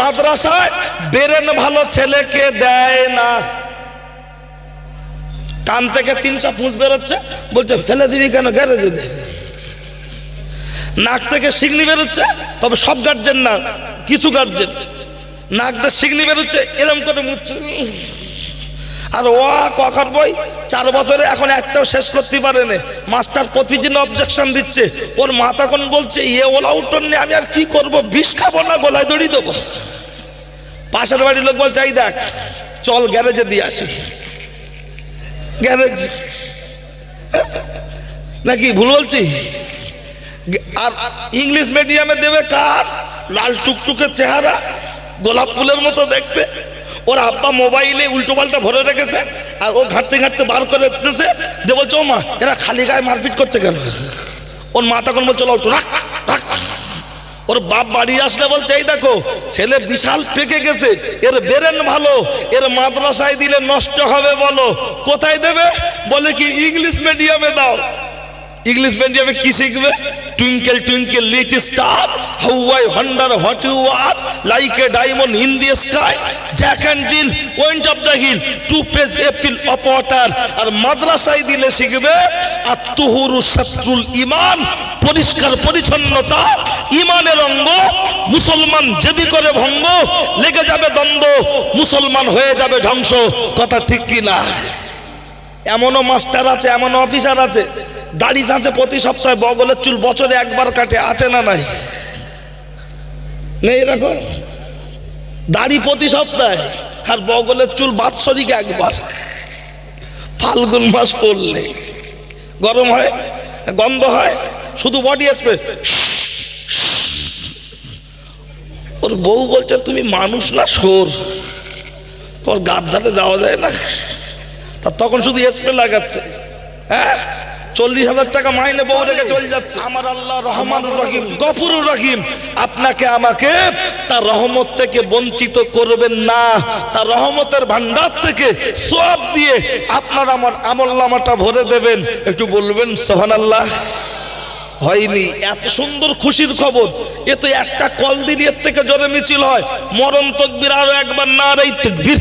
মাদ্রাসায় বেরেন ভালো ছেলেকে দেয় না। কান থেকে তিন চাপ ফুঁস বেরোচ্ছে, বলছে, ফেলে দিবি কেন? গ্যারেজে দে। নাক থেকে শিগনি বেরোচ্ছে, তবে সব গার্জেন না, কিছু গার্জেন নাক দিয়ে শিগনি বেরোচ্ছে, এরম করে মুচ্ছে আর ও কখন বই চার বছরে এখন একটাও শেষ করতে পারে না মাস্টার প্রতিদিন অবজেকশন দিচ্ছে। ওর মা তখন বলছে ইয়ে ওলা উঠন নেই, আমি আর কি করব? বিষ খাব না, গলায় দড়ি দেবো? পাশের বাড়ির লোক বলছে, এই দেখ, চল গ্যারেজে দিয়ে আসি। গ্যারেজ। নাকি ভুল বলছি? আর ইংলিশ মিডিয়ামে দেবে কার? লাল টুকটুকে চেহারা, গোলাপ ফুলের মতো দেখতে। ওর আব্বা মোবাইলে উল্টো পাল্টা ভরে রেখেছে আর ও ঘাঁটতে ঘাঁটতে বার করে দিতেছে যে বলছে, ও মা, এরা খালি গায়ে মারপিট করছে কেন? ওর মা তখন বলছে, "লাও তো রাখ রাখ। ওর বাপ বাড়ি আসলে বলছে, এই দেখো, ছেলে বিশাল পেকে গেছে, এর বেরেন ভালো, এর মাদ্রাসায় দিলে নষ্ট হবে বলো, কোথায় দেবে? বলে কি, ইংলিশ মিডিয়ামে দাও। ইংলিশ মিডিয়ামে কি শিখবে? Twinkle twinkle little star how I wonder what you are like a diamond in the sky Jack and Jill went of the hill to page a pail of water আর মাদ্রাসায় দিলে শিখবে আর তুহুরু শত্রুল ইমান, পরিষ্কার পরিচ্ছন্নতা, ইমানের অঙ্গ, মুসলমান যদি করে ভঙ্গ, লেগে যাবে দ্বন্দ্ব, মুসলমান হয়ে যাবে ধ্বংস, কথা ঠিক কি না এমনও মাস্টার আছে এমন অফিসার আছে দাড়ি আছে প্রতি সপ্তাহে, বগলের চুল বছরে একবার কাটে, আছে না নাই? নেই এরকম? দাড়ি প্রতি সপ্তাহে আর বগলের চুল বাৎসরিক একবার। ফাল্গুন মাস পড়লে গরম হয়, গন্ধ হয়, শুধু বডি স্প্রে ওর বউ বলছে, তুমি মানুষ না সোর তোর ধারে যাওয়া যায় না? তখন শুধু স্প্রে লাগাচ্ছে। হ্যাঁ? চল্লিশ হাজার টাকা মাইনে বউ রেখে চলে যাচ্ছে। আমার আল্লাহ রহমান রহিম। গফুরুর রহিম। আপনাকে আমাকে তার রহমত থেকে বঞ্চিত করবেন না। তার রহমতের ভান্ডার থেকে সব দিয়ে আপনার আমার আমল নামাটা ভরে দেবেন। একটু বলবেন সোহান আল্লাহ হয়নি এত সুন্দর খুশির খবর। এ তো একটা কল দিন এর থেকে জোরে মিছিল হয়। মরণ তকবির আরও একবার না রে তকবির।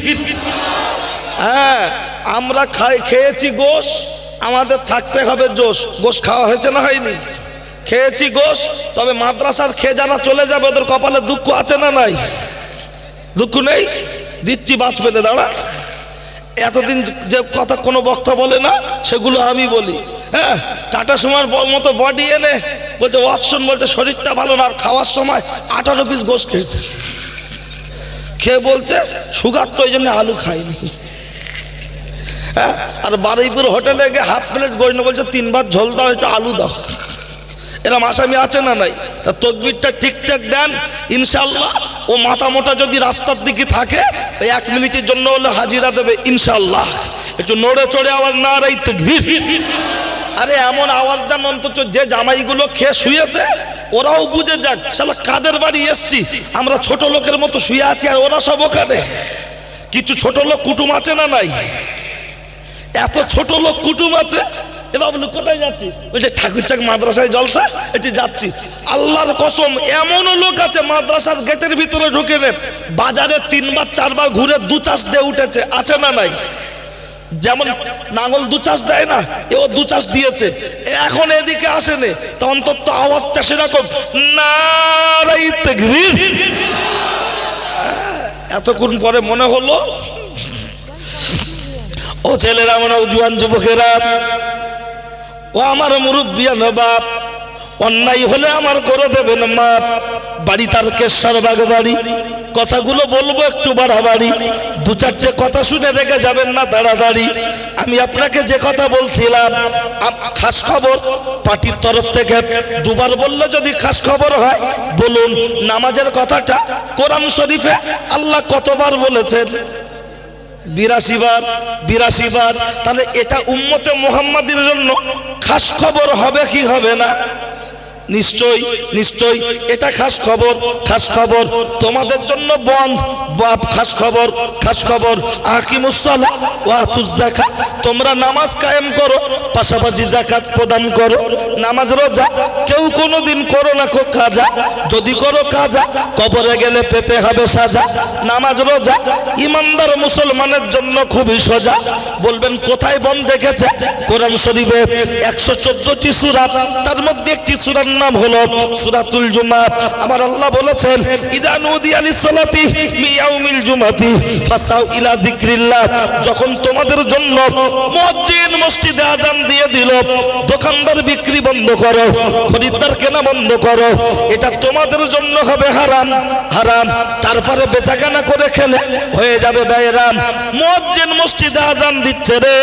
হ্যাঁ আমরা খাই খেয়েছি গোশ। আমাদের থাকতে হবে জোশ। গোশ খাওয়া হয়েছে না হয়নি? খেয়েছি গোশ, তবে মাদ্রাসার খেয়ে যারা চলে যাবে, ওদের কপালে দুঃখ আছে না নাই? দুঃখ নেই? দিচ্ছি বাঁচ পেতে, দাঁড়া। এতদিন যে কথা কোনো বক্তা বলে না, সেগুলো আমি বলি। হ্যাঁ টাটা সময়ের মতো বডি এনে বলছে অপশন বলছে, শরীরটা ভালো না। আর খাওয়ার সময় আঠারো পিস গোশ খেয়েছে। খেয়ে বলছে, সুগার তো ওই জন্য আলু খাইনি। হ্যাঁ আর বারুইপুর হোটেলে গিয়ে হাফ প্লেট গড়িয়ে বলছে, তিনবার ঝোল দাও, একটু আলু দাও। এরম আসামি আছে না নাই? তা তকবিরটা ঠিকঠাক দেন ইনশাল্লাহ ও মাথা মোটা যদি রাস্তার দিকে থাকে, ওই এক মিনিটের জন্য হলে হাজিরা দেবে ইনশাল্লাহ একটু নড়ে চড়ে আওয়াজ না রাই তকবির আরে এমন আওয়াজ দেন অন্তত যে জামাইগুলো খেয়ে শুয়েছে, ওরাও বুঝে যাক, শালা কাদের বাড়ি এসছি? আমরা ছোট লোকের মতো শুয়ে আছি আর ওরা সব ওখানে। কিছু ছোট লোক কুটুম আছে না নাই? এত ছোট লোক কুটুম আছে? বলে কোথায় যাচ্ছি বলছে ঠাকুরচাক মাদ্রাসায় জলসা, এটি যাচ্ছি। আল্লাহর কসম, এমনও লোক আছে মাদ্রাসার গেটের ভিতরে ঢুকে নে। বাজারে তিনবার, চারবার ঘুরে দু চাষ দিয়ে উঠেছে। আছে না নাই? যেমন নাঙল দু চাষ দেয় না, এও দু চাষ দিয়েছে। এখন এদিকে আসেনি। তো অন্তত আওয়াজটা সেরকম, নারাই তাকবীর এতক্ষণ পরে মনে হলো ও ছেলেরা, আমার জুয়ান যুবকেরা, ও আমার মুরব্বিয়ান বাপ অন্যায় হলে আমার করে দেবেন মা বাড়ি তার কেশ্বর বাগ বাড়ি, কথাগুলো বলব একটু বাড়াবাড়ি দু চারটে কথা শুনে রেখে যাবেন না তাড়াতাড়ি আমি আপনাকে যে কথা বলছিলাম খাস খবর, পার্টির তরফ থেকে দুবার বললে যদি খাস খবর হয়, বলুন, নামাজের কথাটা কোরআন শরীফে আল্লাহ কতবার বলেছেন? বিরাশি বার বিরাশি বার, তাহলে এটা উম্মতে মোহাম্মদের জন্য খাস খবর হবে কি হবে না? নিশ্চয় নিশ্চয়। এটা খাস খবর খাস খবর। তোমাদের জন্য বন্ধ, বাপ, খাস খবর খাস খবর। আকিমুসসালা ওয়া তুজাকা তোমরা নামাজ কায়েম করো, পাশাপাশি জাকাত প্রদান করো। নামাজ রোজা, কেউ কোনোদিন করো না কো কাজা। যদি করো কাজা, কবরে গেলে পেতে হবে সাজা। নামাজ রোজা, ইমানদার মুসলমানের জন্য খুবই সোজা। বলবেন, কোথায় বন দেখেছে? কোরআন শরীফে একশো চোদ্দটি সুরা, তার মধ্যে একটি সুরার নাম হলো সুরাতুল জুমা আমার আল্লাহ বলেছেন, ইদা নুদি আলি সলাতি মিয়াউমিল জুমাতি ফাসাউ ইলা যিকরিল্লাহ। যখন তোমাদের জন্য মুয়াজ্জিন মসজিদে আজান দিয়ে দিল, দোকানদার বিক্রি বন্ধ করো, খরিদ্দার কেনা বন্ধ করো, এটা তোমাদের জন্য হবে হারাম হারাম। তারপরে বেচাকেনা করে খেলে হয়ে যাবে বেয়রাম মুয়াজ্জিন মসজিদে আজান দিচ্ছে রে।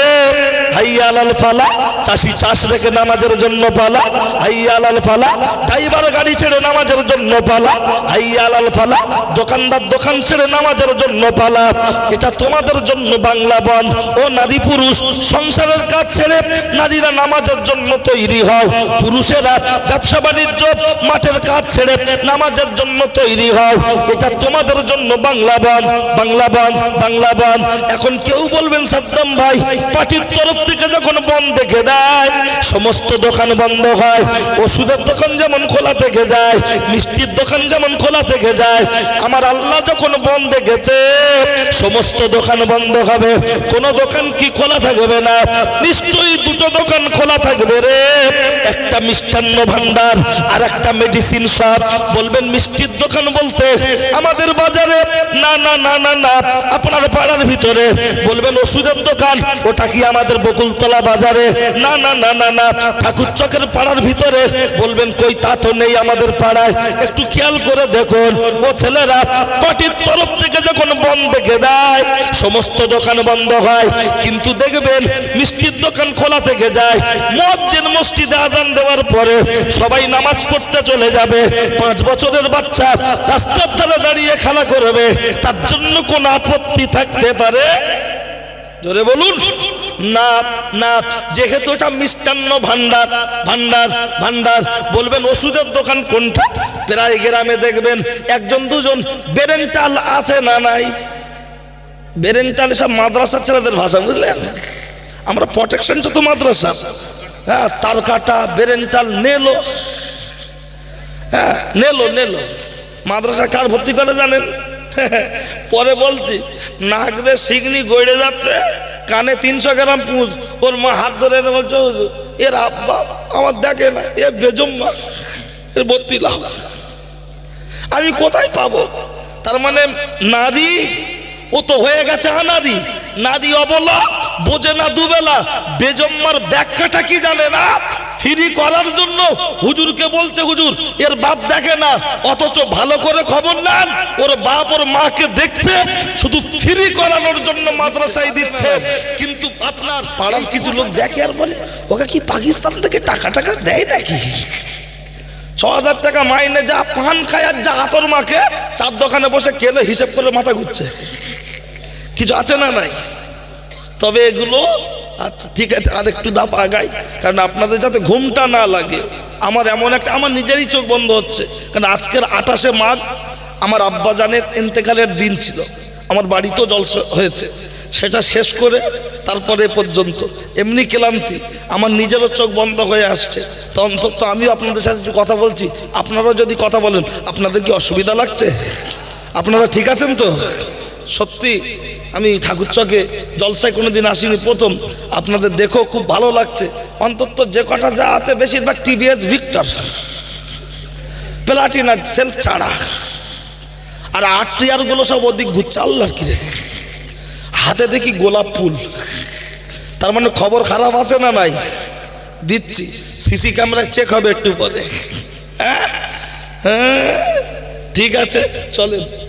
হাইয়া আলাল ফালা, চাষি চাষ রেখে নামাজের জন্য পালা। হাইয়া আলাল ফালা ড্রাইভার গাড়ি ছেড়ে নামাজের জন্য পালা হাইয়া ফালা দোকানদার দোকান ছেড়ে নামাজের জন্য পালা। এটা তোমাদের জন্য বাংলা বন। ও নারী পুরুষ, সংসারের কাজ ছেড়ে নারীরা নামাজের জন্য তৈরি হও। পুরুষেরা ব্যবসা বাণিজ্য, মাঠের কাজ ছেড়ে নামাজের জন্য তৈরি হও। এটা তোমাদের জন্য বাংলা বন। বাংলা বন বাংলা বন। এখন কেউ বলবেন, সাদ্দাম ভাই, পার্টির তরফ থেকে যখন বন দেখে দেয়, সমস্ত দোকান বন্ধ হয়, ওষুধের দোকান যেমন খোলা থেকে যায়, মিষ্টির দোকান যেমন খোলা থেকে যায়, আমার আল্লাহ যখন বন্ধ দেখেছে সমস্ত দোকান বন্ধ হবে, কোন দোকান কি খোলা থাকবে না? নিশ্চয়ই দুটো দোকান খোলা থাকবে রে। একটা মিষ্টান্ন ভান্ডার আর একটা মেডিসিন শপ বলবেন, মিষ্টির দোকান বলতে আমাদের বাজারে, না না না না না, আপনার পাড়ার ভিতরে। বলবেন, ওষুধের দোকান, ওটা কি আমাদের বকুলতলা বাজারে? না না না না না ঠাকুর চকের পাড়ার ভিতরে। বলবেন কই তা তো নেই আমাদের পাড়ায়। একটু খেয়াল করে দেখুন, ও ছেলেরা পার্টির তরফ থেকে যখন বন্ধ দেখে দেয়, সমস্ত দোকান বন্ধ হয়। কিন্তু দেখবেন, মিষ্টির দোকান খোলা থেকে যায়। মসজিদ, মসজিদে আজান দেওয়ার পরে সবাই নামাজ পড়তে চলে যাবে। পাঁচ বছরের বাচ্চা রাস্তার ধারে দাঁড়িয়ে খেলা করবে। তার জন্য কোন আপত্তি থাকতে পারে? ধরে বলুন না না যেহেতু এটা মিষ্টান্ন ভান্ডার ভান্ডার ভান্ডার বলবেন ওষুধের দোকান কোনটা? প্রায় গ্রামে দেখবেন একজন, দুজন, বেরেন্টাল আছে না নাই? বেরেন্টাল সব মাদ্রাসা ছেলেদের ভাষা, বুঝলেন? আমরা প্রোটেকশন তো মাদ্রাসা হ্যাঁ তার কাটা বেরেন্টাল নেলো হ্যাঁ নেলো নেলো। মাদ্রাসা কার ভর্তি করে জানেন? পরে বলছি নাক দিয়ে শিগনি গড়ে যাচ্ছে কানে তিনশো গ্রাম পুঁজ। ওর মা হাত ধরে বলছে "হুজুর, এর আব্বা আমার দেখে না এ বেজম্মা এর ভর্তি লাভ আমি কোথায় পাবো? তার মানে নারী ও তো হয়ে গেছে আনারি। নারী অবলা বোঝে না দুবেলা। বেজম্মার ব্যাখ্যাটা কি জানে না? ফ্রি করার জন্য হুজুরকে বলছে, হুজুর, এর বাপ দেখে না, অথচ ভালো করে খবর নেন। ওর বাপ ওর মাকে দেখছে, শুধু ফ্রি করানোর জন্য মাদ্রাসায় দিচ্ছে। কিন্তু আপনার পাড়ার কিছু লোক দেখে আর বলে, ওকে কি পাকিস্তান থেকে টাকা টাকা দেয় নাকি? ছ হাজার টাকা মাইনে যা পান খায় আর যা আতর মাকে চার দোকানে বসে কেলে হিসেব করে মাথা ঘুরছে। কিছু আছে না নাই? তবে এগুলো আচ্ছা ঠিক আছে, আর একটু দাপ আগাই, কারণ আপনাদের যাতে ঘুমটা না লাগে। আমার এমন একটা, আমার নিজেরই চোখ বন্ধ হচ্ছে, কারণ আজকের আঠাশে মাঘ আমার আব্বা জানের ইন্তেকালের দিন ছিল। আমার বাড়িতেও জলসা হয়েছে। সেটা শেষ করে তারপরে পর্যন্ত। এমনি ক্লান্তি, আমার নিজেরও চোখ বন্ধ হয়ে আসছে। তো অন্তত আমিও আপনাদের সাথে কথা বলছি। আপনারা যদি কথা বলেন, আপনাদের কি অসুবিধা লাগছে? আপনারা ঠিক আছেন তো? সত্যি আমি ঠাকুর চকে জলসায় কোনোদিন আসিনি। প্রথম আপনাদের দেখো খুব ভালো লাগছে। অন্তত যে কটা যা আছে, বেশিরভাগ টিভিএস ভিক্টর প্লাটিনার সেলফ ছাড়া। আর আট টিয়ারগুলো সব ওদিক ঘুরছে, আল্লাহর কিরে। হাতে দেখি গোলাপ ফুল। তার মানে খবর খারাপ আছে না নাই? দিচ্ছি। সিসি ক্যামেরায় চেক হবে একটু পরে। হ্যাঁ? হ্যাঁ? ঠিক আছে, চলেন।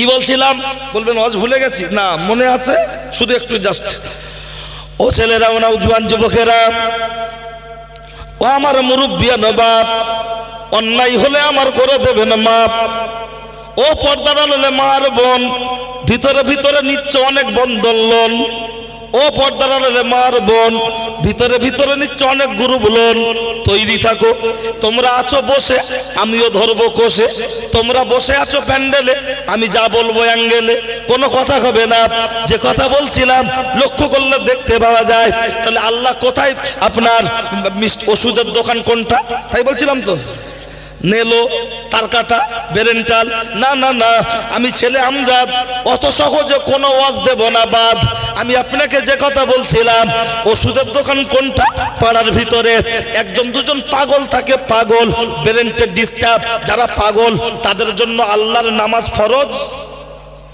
কি বলছিলাম? বলবেন, অজ ভুলে গেছি? না, মনে আছে? শুধু একটু জাস্ট ও ছেলেরা, ওনা উজওয়ান যুবকেরা, ও আমার মুরব্বিয়া নবাব, অন্যায় হলে আমার করে দেবেন মাপ। ও পর্দার হলে মার বোন, ভিতরে ভিতরে নিচ্ছে অনেক বন্ধন ও পর্দার মার বোন, ভিতরে ভিতরে নিচ্ছে অনেক গুরু বলুন তৈরি থাকো। তোমরা আছো বসে, আমিও ধরবো কোষে। তোমরা বসে আছো প্যান্ডেলে, আমি যা বলব অ্যাঙ্গেলে। কোনো কথা হবে না। যে কথা বলছিলাম, লক্ষ্য করলে দেখতে পাওয়া যায়। তাহলে আল্লাহ কোথায় আপনার ওষুধের দোকান কোনটা? তাই বলছিলাম তো। নেলো তারকাটা বেরেন্টাল না না না, আমি ছেলে আমজাদ, অত সহজে কোনো ওয়াজ দেব না বাদ। আমি আপনাকে যে কথা বলছিলাম, ওষুধের দোকান কোনটা? পাড়ার ভিতরে। একজন, দুজন পাগল থাকে, পাগল। বেরেন্টের ডিস্টার্ব যারা পাগল, তাদের জন্য আল্লাহর নামাজ ফরজ?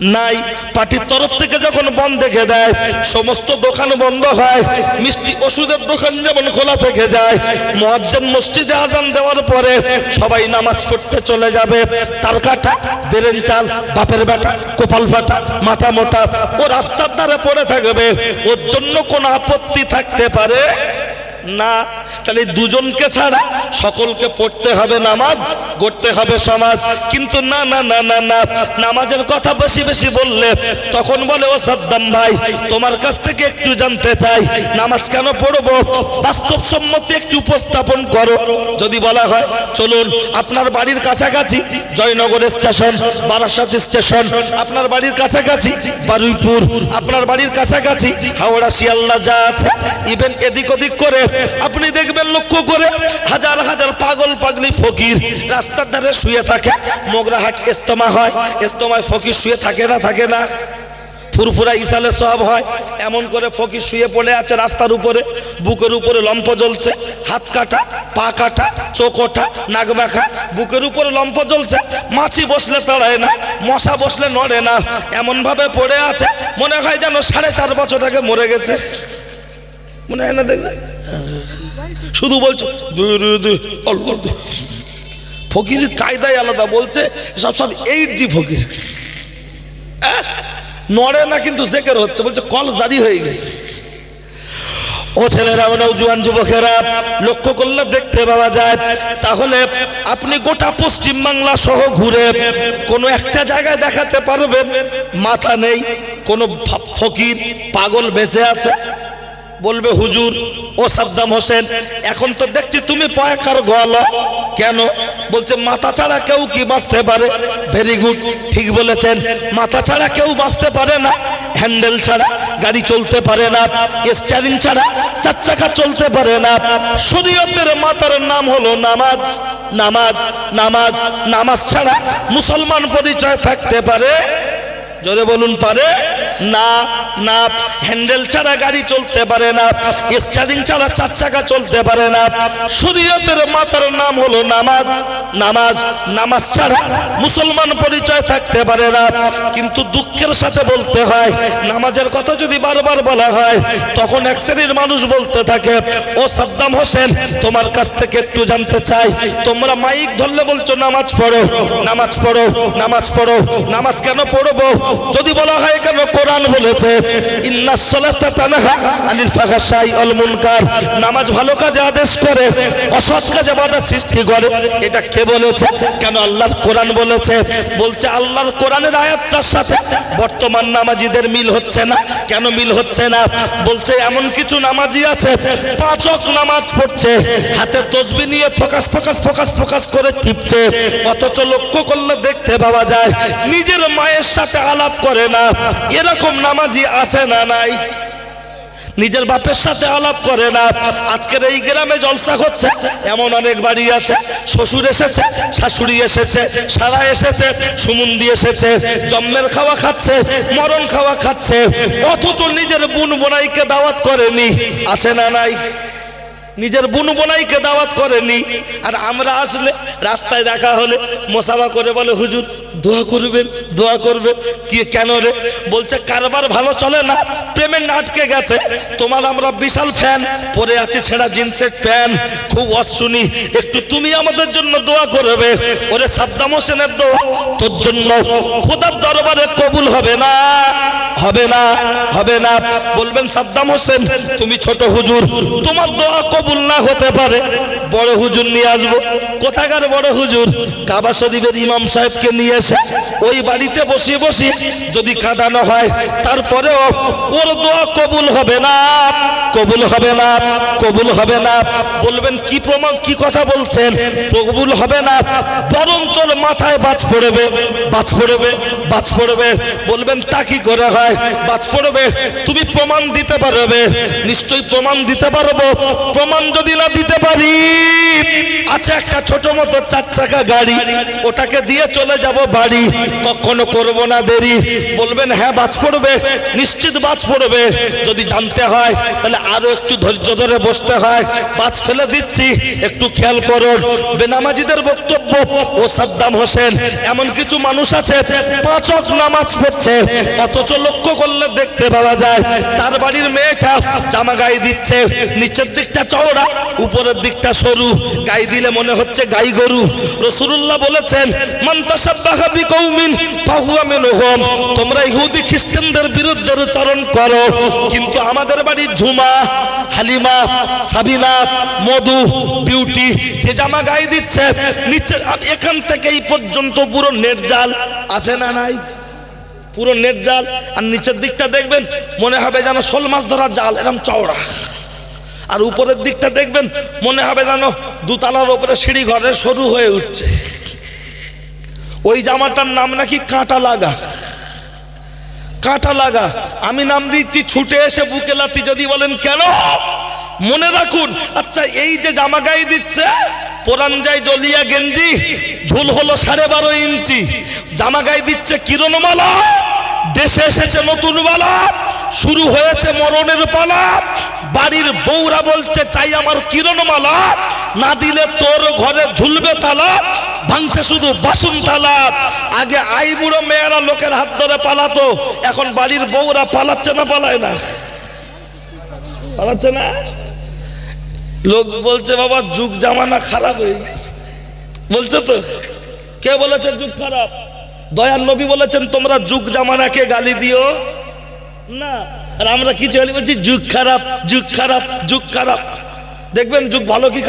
নাই। পার্টির তরফ থেকে যখন বন্ধ দেখে দেয়, সমস্ত দোকান বন্ধ হয়। মিষ্টি ওষুধের দোকান যেমন খোলা থেকে যায়, মহাজ্জান মসজিদে আজান দেওয়ার পরে সবাই নামাজ পড়তে চলে যাবে। তার কাটা বেরেন্টাল বাপের বেটা কপাল ফাটা, মাথা মোটা, ও রাস্তার ধারে পড়ে থাকবে। ওর জন্য কোনো আপত্তি থাকতে পারে? না। তাহলে দুজনকে ছাড়া সকলকে পড়তে হবে নামাজ, গড়তে হবে সমাজ। কিন্তু না না না না না, নামাজের কথা বেশি বেশি বললে তখন বলে, ও সাদ্দাম ভাই, তোমার কাছ থেকে একটু জানতে চাই, নামাজ কেন পড়ব? বাস্তব সম্মতি একটু উপস্থাপন করো। যদি বলা হয়, চলুন, আপনার বাড়ির কাছাকাছি, জয়নগর স্টেশন, বারাসাত স্টেশন, আপনার বাড়ির কাছাকাছি, বারুইপুর, আপনার বাড়ির কাছাকাছি, হাওড়া, শিয়ালদা যা আছে ইভেন এদিক ওদিক করে, আপনি দেখবেন লক্ষ্য করে হাজার হাজার হাজার পাগল পাগলি ফকির রাস্তার ধারে শুয়ে থাকে। মোগরাহাট ইস্তমা হয়। ইস্তমায় ফকির শুয়ে থাকে না থাকে না। ফুরফুরা ইসালে সব হয়। এমন করে ফকির শুয়ে পড়ে আছে রাস্তার উপরে। বুকের উপরে লম্প জ্বলছে। হাত কাটা, পা কাটা, চোখ ওঠা, নাক মাখা বুকের উপরে লম্প জ্বলছে। মাছি বসলে তাড়ায় না, মশা বসলে নড়ে না। এমন ভাবে পড়ে আছে। মনে হয় যেন সাড়ে চার বছর আগে মরে গেছে। মনে হয় না শুধু বলছো। ফকিরের কায়দায় আলাদা বলছে, সব সব এইট জি ফকির নড়ে না কিন্তু জেকের হচ্ছে, বলছে, কল জারি হয়ে গেছে। ও ছেলেরা নৌজুয়ান যুবকেরা, লক্ষ্য করলে দেখতে পাওয়া যায়, তাহলে আপনি গোটা পশ্চিম বাংলা সহ ঘুরে কোনো একটা জায়গায় দেখাতে পারবেন, মাথা নেই, কোনো ফকির পাগল বেঁচে আছে। বলবে, হুজুর, ও সাদ্দাম হোসেন, এখন তো দেখছি তুমি পয়াকার গল কেন? বলছে, মাথা ছাড়া কেউ কি বাঁচতে পারে? ভেরি গুড ঠিক বলেছেন। মাথা ছাড়া কেউ বাঁচতে পারে না। হ্যান্ডেল ছাড়া, গাড়ি চলতে পারে না। স্টারিং ছাড়া চার চাকা চলতে পারে না। শরীয়তের মাতার নাম হলো নামাজ। নামাজ নামাজ নামাজ ছাড়া মুসলমান পরিচয় থাকতে পারে? জোরে বলুন, পারে? না না, হ্যান্ডেল ছাড়া গাড়ি চলতে পারে না, স্টারিং ছাড়া চার চাকা চলতে পারে না। শরীয়তের মাতার নাম হলো নামাজ নামাজ নামাজ ছাড়া মুসলমান পরিচয় থাকতে পারে না। কিন্তু দুঃখের সাথে বলতে হয়, নামাজের কথা যদি বারবার বলা হয়, তখন এক শ্রেণির মানুষ বলতে থাকে, ও সাদ্দাম হোসেন, তোমার কাছ থেকে একটু জানতে চাই। তোমরা মাইক ধরলে বলছো, নামাজ পড়ো নামাজ পড়ো নামাজ পড়ো, নামাজ কেন পড়ব? যদি বলা হয় কেন কোরআন বলেছে ইন্নাস সালাতা তানহা আনিল ফাহশাই ওয়াল মুনকার। নামাজ ভালো কাজে আদেশ করে, অসৎ কাজে বাধা সৃষ্টি করে। এটা কে বলেছে? কেন আল্লাহর কোরআন বলেছে? বলছে, আল্লাহর কোরআনের আয়াতটার সাথে বর্তমান নামাজিদের মিল হচ্ছে না। কেন মিল হচ্ছে না? বলছে, এমন কিছু নামাজি আছে, পাঁচ ওয়াক্ত নামাজ পড়ছে, হাতে তসবি নিয়ে ফোকাস ফোকাস ফোকাস ফোকাস করে টিপছে, অথচ লক্ষ্য করলে দেখতে পাওয়া যায়, নিজের মায়ের সাথে আলাপ করে না। এরকম নামাজি আছে না নাই? নিজের বাপের সাথে আলাপ করে না। আজকের এই গ্রামে জলসা হচ্ছে, এমন অনেক বাড়ি আছে, শ্বশুর এসেছে, শাশুড়ি এসেছে সারা এসেছে, সুমন্দি এসেছে জন্মের খাওয়া খাচ্ছে, মরণ খাওয়া খাচ্ছে, অথচ নিজের বোন বোনাইকে দাওয়াত করেনি, আছে না নাই? নিজের বুন বোনাইকে দাওয়াত করেনি, আর আমরা আসলে রাস্তায় দেখা হলে মোসাফা করে বলে, হুজুর দোয়া করবেন দোয়া করবেন। কি, কেন রে? বলছে, কারবার ভালো চলে না পেমেন্ট আটকে গেছে। তোমার আমরা বিশাল ফ্যান পরে আছে ছেঁড়া জিন্সের ফ্যান খুব অশুনি একটু তুমি আমাদের জন্য দোয়া করবে। ওরে সাদ্দাম হোসেনের দোয়া, তোর জন্য খোদার দরবারে কবুল হবে না হবে না হবে না। বলবেন, সাদ্দাম হোসেন, তুমি ছোট হুজুর, তোমার দোয়া কবুল না হতে পারে। বড় হুজুর নিয়ে আসব। কোথাকার বড় হুজুর? কাবা শরীফের ইমাম সাহেবকে নিয়ে এসে ওই বাড়িতে বসিয়ে বসিয়ে যদি কাঁদানো হয়, তারপরেও ওর দোয়া কবুল হবে না, কবুল হবে না, কবুল হবে না। বলবেন, কি প্রমাণ, কি কথা বলছেন? কবুল হবে না। বরঞ্চ মাথায় বাজ পড়বে বাজ পড়বে বাজ পড়বে। বলবেন, তা কি করে হয়? বাজ পড়বে। তুমি প্রমাণ দিতে পারবে। নিশ্চয়ই প্রমাণ দিতে পারব। প্রমাণ যদি না দিতে পারি আছে একটা ছোট মতো চার চাকা গাড়ি, ওটাকে দিয়ে চলে যাব বাড়ি। কখনো করব না দেরি। বলবেন হ্যাঁ বাজ পড়বে। নিশ্চিত বাজ পড়বে। যদি জানতে হয়, তাহলে আরও একটু ধৈর্য ধরে বসতে হয়। বাজ ফেলে দিচ্ছি, একটু খেয়াল করুন। বেনামাজিদের বক্তব্য, ও সাদ্দাম হোসেন, এমন কিছু মানুষ আছে, পাঁচ নামাজ পড়ছে, অথচ লক্ষ্য করলে দেখতে পাওয়া যায়, তার বাড়ির মেয়েটা জামা গায়ে দিচ্ছে, নিচের দিকটা চওড়া, উপরের দিকটা সরু গাই দিলে মনে হচ্ছে গাই গরু। রসুল্লাহ বলেছেন, মান তাসাব্বাহা বিকৌমিন, ফাহুয়া মিনহুম। তোমরা ইহুদি খ্রিস্টানদের বিরুদ্ধে উচ্চারণ করো, কিন্তু আমাদের বাড়ির ঝুমা, হালিমা, সাবিনা, মধু, বিউটি, যে জামা গায়ে দিচ্ছে নিচে এখান থেকে এই পর্যন্ত পুরো নেট জাল আছে না নাই? পুরো নেট জাল। আর নিচের দিকটা দেখবেন, মনে হবে যেন শোল মাছ ধরা জাল এরকম চওড়া। আর উপরের দিকটা দেখবেন, মনে হবে যেন দুতলার উপরে সিঁড়ি ঘরে সরু হয়ে উঠছে। ওই জামাটার নাম নাকি কাঁটা লাগা কাঁটা লাগা আমি নাম দিচ্ছি ছুটে এসে বুকে লাতি যদি বলেন কেন? মনে রাখুন আচ্ছা এই যে জামা গায়ে দিচ্ছে পোরান যায় জলিয়া গেঞ্জি, ঝুল হলো সাড়ে বারো ইঞ্চি। জামা গায়ে দিচ্ছে কিরণমালা, দেশে এসেছে নতুন বালা শুরু হয়েছে মরণের পালা বাড়ির বউরা বলছে, চাই আমার কিরণমালা, না দিলে তোর ঘরে ঝুলবে তালা, ভাঙছে শুধু বাসন তালা। আগে আই বুড়ো মেয়েরা লোকের হাত ধরে পালাতো, এখন বাড়ির বউরা পালাচ্ছে না, পালায় না। পালাচ্ছে না? লোক বলছে, বাবা, যুগ জামানা খারাপ হয়ে গেছে। বলছে তো, কে বলেছে যুগ খারাপ? দয়ার নবী বলেছেন, তোমরা যুগ জামানাকে গালি দিও। না। আর আমরা কি চলে বলছি? যুগ খারাপ যুগ খারাপ যুগ খারাপ। দেখবেন যুগ ভালো কি